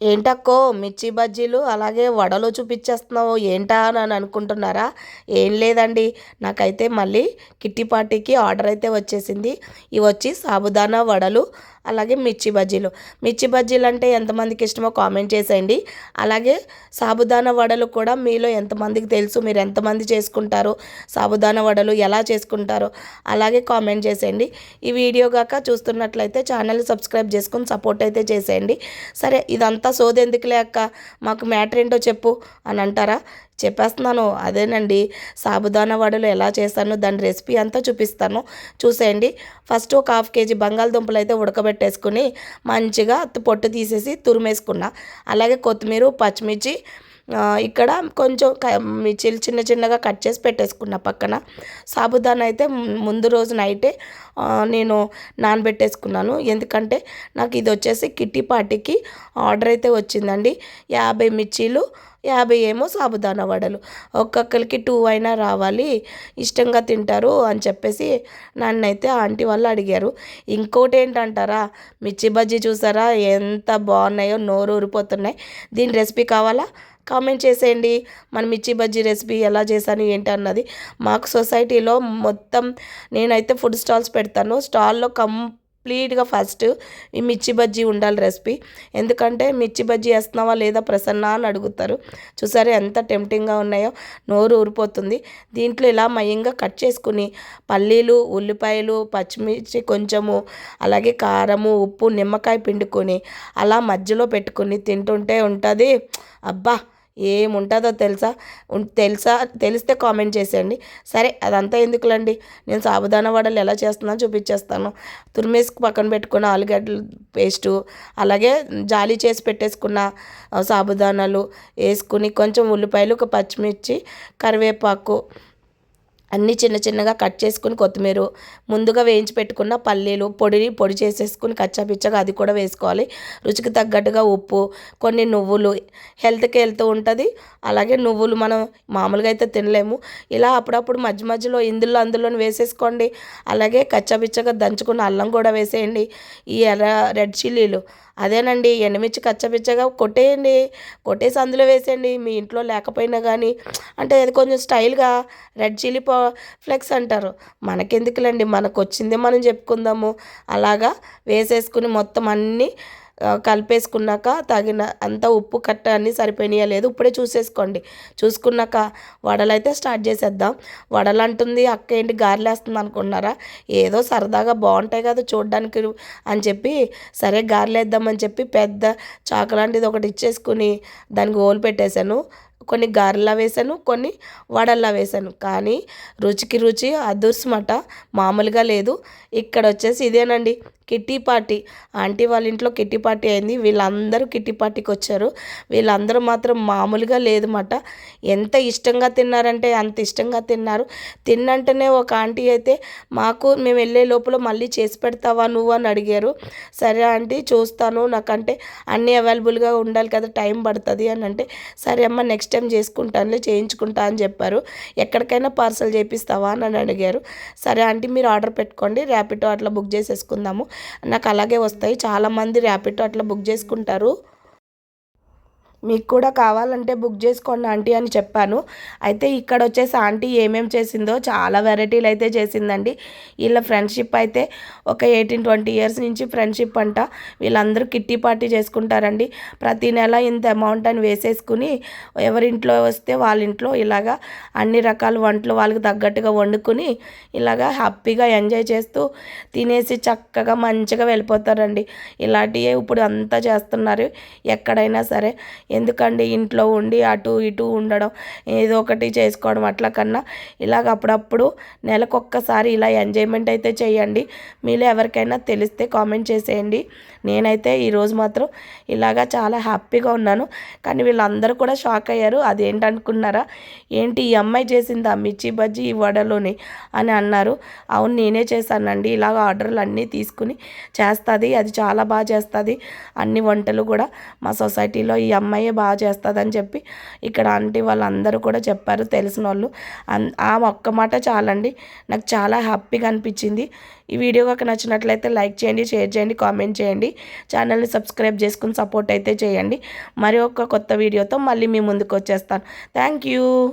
ఏంటక్కో మిర్చి బజ్జీలు అలాగే వడలు చూపించేస్తున్నావు ఏంటా అని అనుకుంటున్నారా? ఏం లేదండి. నాకైతే మళ్ళీ కిట్టి పార్టీకి ఆర్డర్ అయితే వచ్చేసింది. ఇవి వచ్చి సాబుదానా వడలు అలాగే మిర్చి బజ్జీలు. మిర్చి బజ్జీలు అంటే ఎంతమందికి ఇష్టమో కామెంట్ చేసేయండి. అలాగే సాబుదానా వడలు కూడా మీలో ఎంతమందికి తెలుసు? మీరు ఎంతమంది చేసుకుంటారో? సాబుదానా వడలు ఎలా చేసుకుంటారో? అలాగే కామెంట్ చేసేయండి. ఈ వీడియో కాక చూస్తున్నట్లయితే ఛానల్ సబ్స్క్రైబ్ చేసుకుని సపోర్ట్ అయితే చేసేయండి. సరే ఇదంతా సోదెందుకు అక్క? మాకు మ్యాటర్ ఏంటో చెప్పు అని అంటారా? చెప్పేస్తున్నాను. అదేనండి. సాబుదానా వడలు ఎలా చేస్తాను దాని రెసిపీ అంతా చూపిస్తాను. చూసేయండి. ఫస్ట్ ఒక హాఫ్ కేజీ బంగాళదుంపలు అయితే ఉడకబెట్టేసుకుని మంచిగా పొట్టు తీసేసి తురిమేసుకున్నా. అలాగే కొత్తిమీర పచ్చిమిర్చి ఇక్కడ కొంచెం మిర్చిలు చిన్న చిన్నగా కట్ చేసి పెట్టేసుకున్న పక్కన. సాబుదానా అయితే ముందు రోజు నైటే నేను నానబెట్టేసుకున్నాను. ఎందుకంటే నాకు ఇది వచ్చేసి కిట్టి పార్టీకి ఆర్డర్ అయితే వచ్చిందండి. యాభై మిర్చీలు యాభై ఏమో సాబుదానా వడలు. ఒక్కొక్కరికి టూ అయినా రావాలి ఇష్టంగా తింటారు అని చెప్పేసి నన్నైతే ఆంటీ వాళ్ళు అడిగారు. ఇంకోటి ఏంటంటారా? మిర్చి బజ్జీ చూసారా? ఎంత బాగున్నాయో నోరు ఊరిపోతున్నాయి. దీని రెసిపీ కావాలా? కామెంట్ చేసేయండి. మన మిర్చి బజ్జీ రెసిపీ ఎలా చేశాను ఏంటి అన్నది. మాకు సొసైటీలో మొత్తం నేనైతే ఫుడ్ స్టాల్స్ పెడతాను. స్టాల్లో కం కంప్లీట్గా ఫస్ట్ ఈ మిర్చి బజ్జీ ఉండాలి రెసిపీ. ఎందుకంటే మిర్చి బజ్జీ వేస్తున్నావా లేదా ప్రసన్న అని అడుగుతారు. చూసారా ఎంత టెంప్టింగ్గా ఉన్నాయో. నోరు ఊరిపోతుంది. దీంట్లో ఇలా మయంగా కట్ చేసుకుని పల్లీలు ఉల్లిపాయలు పచ్చిమిర్చి కొంచెము అలాగే కారము ఉప్పు నిమ్మకాయ పిండుకొని అలా మధ్యలో పెట్టుకుని తింటుంటే ఉంటుంది. అబ్బా! ఏముంటుందో తెలుసా? తెలుసా? తెలిస్తే కామెంట్ చేసేయండి. సరే అదంతా ఎందుకులండి? నేను సాబుదానా వడలు ఎలా చేస్తున్నా చూపించేస్తాను. తురిమేసుకు పక్కన పెట్టుకున్న ఆలుగడ్డల పేస్టు అలాగే జాలి చేసి పెట్టేసుకున్న సాబుదానాలు వేసుకుని కొంచెం ఉల్లిపాయలు ఒక పచ్చిమిర్చి కరివేపాకు అన్నీ చిన్న చిన్నగా కట్ చేసుకుని కొత్తిమీర ముందుగా వేయించి పెట్టుకున్న పల్లీలు పొడిని పొడి చేసేసుకుని కచ్చాపిచ్చగా అది కూడా వేసుకోవాలి. రుచికి తగ్గట్టుగా ఉప్పు కొన్ని నువ్వులు హెల్త్కి వెళ్తూ ఉంటుంది. అలాగే నువ్వులు మనం మామూలుగా అయితే తినలేము. ఇలా అప్పుడప్పుడు మధ్య మధ్యలో ఇందులో అందులో వేసేసుకోండి. అలాగే కచ్చాపిచ్చగా దంచుకున్న అల్లం కూడా వేసేయండి. ఈ ఎర్ర రెడ్ చిల్లీలు అదేనండి ఎండుమిర్చి కచ్చపిచ్చగా కొట్టేయండి కొట్టేసి అందులో వేసేయండి మీ ఇంట్లో లేకపోయినా కానీ అంటే అది కొంచెం స్టైల్గా రెడ్ చిల్లీ ఫ్లెక్స్ అంటారు. మనకెందుకులండి మనకు వచ్చిందే మనం చెప్పుకుందాము. అలాగా వేసేసుకుని మొత్తం అన్నీ కలిపేసుకున్నాక తగిన అంత ఉప్పు కట్ట అన్నీ సరిపోయినాయా లేదు ఇప్పుడే చూసేసుకోండి. చూసుకున్నాక వడలైతే స్టార్ట్ చేసేద్దాం. వడలు అంటుంది అక్క ఏంటి గారెలేస్తుంది అనుకున్నారా ఏదో సరదాగా బాగుంటాయి కదా చూడడానికి అని చెప్పి సరే గారెలేద్దామని చెప్పి పెద్ద చాకు లాంటిది ఒకటి ఇచ్చేసుకుని దానికి ఓలు పెట్టేశాను. కొన్ని గారెలా వేసాను కొన్ని వడల్లా వేసాను కానీ రుచికి రుచి అదుర్సమట మామూలుగా లేదు. ఇక్కడ వచ్చేసి ఇదేనండి కిట్టి పార్టీ. ఆంటీ వాళ్ళ ఇంట్లో కిట్టి పార్టీ అయింది వీళ్ళందరూ కిట్టి పార్టీకి వచ్చారు. వీళ్ళందరూ మాత్రం మామూలుగా లేదన్నమాట ఎంత ఇష్టంగా తిన్నారంటే అంత ఇష్టంగా తిన్నారు. తిన్నంటేనే ఒక ఆంటీ అయితే మాకు మేము వెళ్ళే లోపల మళ్ళీ చేసి పెడతావా నువ్వు? అని అడిగారు. సరే ఆంటీ చూస్తాను. నాకంటే అన్నీ అవైలబుల్గా ఉండాలి కదా టైం పడుతుంది అని అంటే సరే అమ్మ నెక్స్ట్ టైం చేసుకుంటానులే చేయించుకుంటా అని చెప్పారు. ఎక్కడికైనా పార్సల్ చేపిస్తావా అని అడిగారు. సరే ఆంటీ మీరు ఆర్డర్ పెట్టుకోండి ర్యాపిడో అట్లా బుక్ చేసేసుకుందాము. నాకు అలాగే వస్తాయి. చాలామంది ర్యాపిడో అట్లా బుక్ చేసుకుంటారు. మీకు కూడా కావాలంటే బుక్ చేసుకోండి ఆంటీ అని చెప్పాను. అయితే ఇక్కడ వచ్చేసి ఆంటీ ఏమేమి చేసిందో చాలా వెరైటీలు అయితే చేసిందండి. వీళ్ళ ఫ్రెండ్షిప్ అయితే ఒక ఎయిటీన్ ట్వంటీ ఇయర్స్ నుంచి ఫ్రెండ్షిప్ అంట. వీళ్ళందరూ కిట్టి పార్టీ చేసుకుంటారండి. ప్రతి నెల ఇంత అమౌంట్ అని వేసేసుకుని ఎవరింట్లో వస్తే వాళ్ళ ఇంట్లో ఇలాగా అన్ని రకాల వంటలు వాళ్ళకి తగ్గట్టుగా వండుకుని ఇలాగా హ్యాపీగా ఎంజాయ్ చేస్తూ తినేసి చక్కగా మంచిగా వెళ్ళిపోతారండి. ఇలాంటివి ఇప్పుడు అంతా చేస్తున్నారు. ఎక్కడైనా సరే ఎందుకండి ఇంట్లో ఉండి అటు ఇటు ఉండడం ఏదో ఒకటి చేసుకోవడం అట్లా కన్నా ఇలాగ అప్పుడప్పుడు నెలకొక్కసారి ఇలా ఎంజాయ్మెంట్ అయితే చేయండి. మీలో ఎవరికైనా తెలిస్తే కామెంట్ చేసేయండి. నేనైతే ఈరోజు మాత్రం ఇలాగా చాలా హ్యాపీగా ఉన్నాను. కానీ వీళ్ళందరూ కూడా షాక్ అయ్యారు. అదేంటనుకున్నారా? ఏంటి ఈ అమ్మాయి చేసిందా మిర్చి బజ్జీ ఈ వడలోని అని అన్నారు. అవును నేనే చేశానండి. ఇలాగ ఆర్డర్లు అన్నీ తీసుకుని చేస్తుంది. అది చాలా బాగా చేస్తుంది. అన్ని వంటలు కూడా మా సొసైటీలో ఈ అమ్మాయి అమ్మాయే బాగా చేస్తుందని చెప్పి ఇక్కడ ఆంటీ వాళ్ళందరూ కూడా చెప్పారు తెలిసిన వాళ్ళు అన్- ఆ ఒక్క మాట చాలండి. నాకు చాలా హ్యాపీగా అనిపించింది. ఈ వీడియో కనుక నచ్చినట్లయితే లైక్ చేయండి షేర్ చేయండి కామెంట్ చేయండి. ఛానల్ని సబ్స్క్రైబ్ చేసుకుని సపోర్ట్ అయితే చేయండి. మరి ఒక కొత్త వీడియోతో మళ్ళీ మీ ముందుకు వచ్చేస్తాను. Thank you.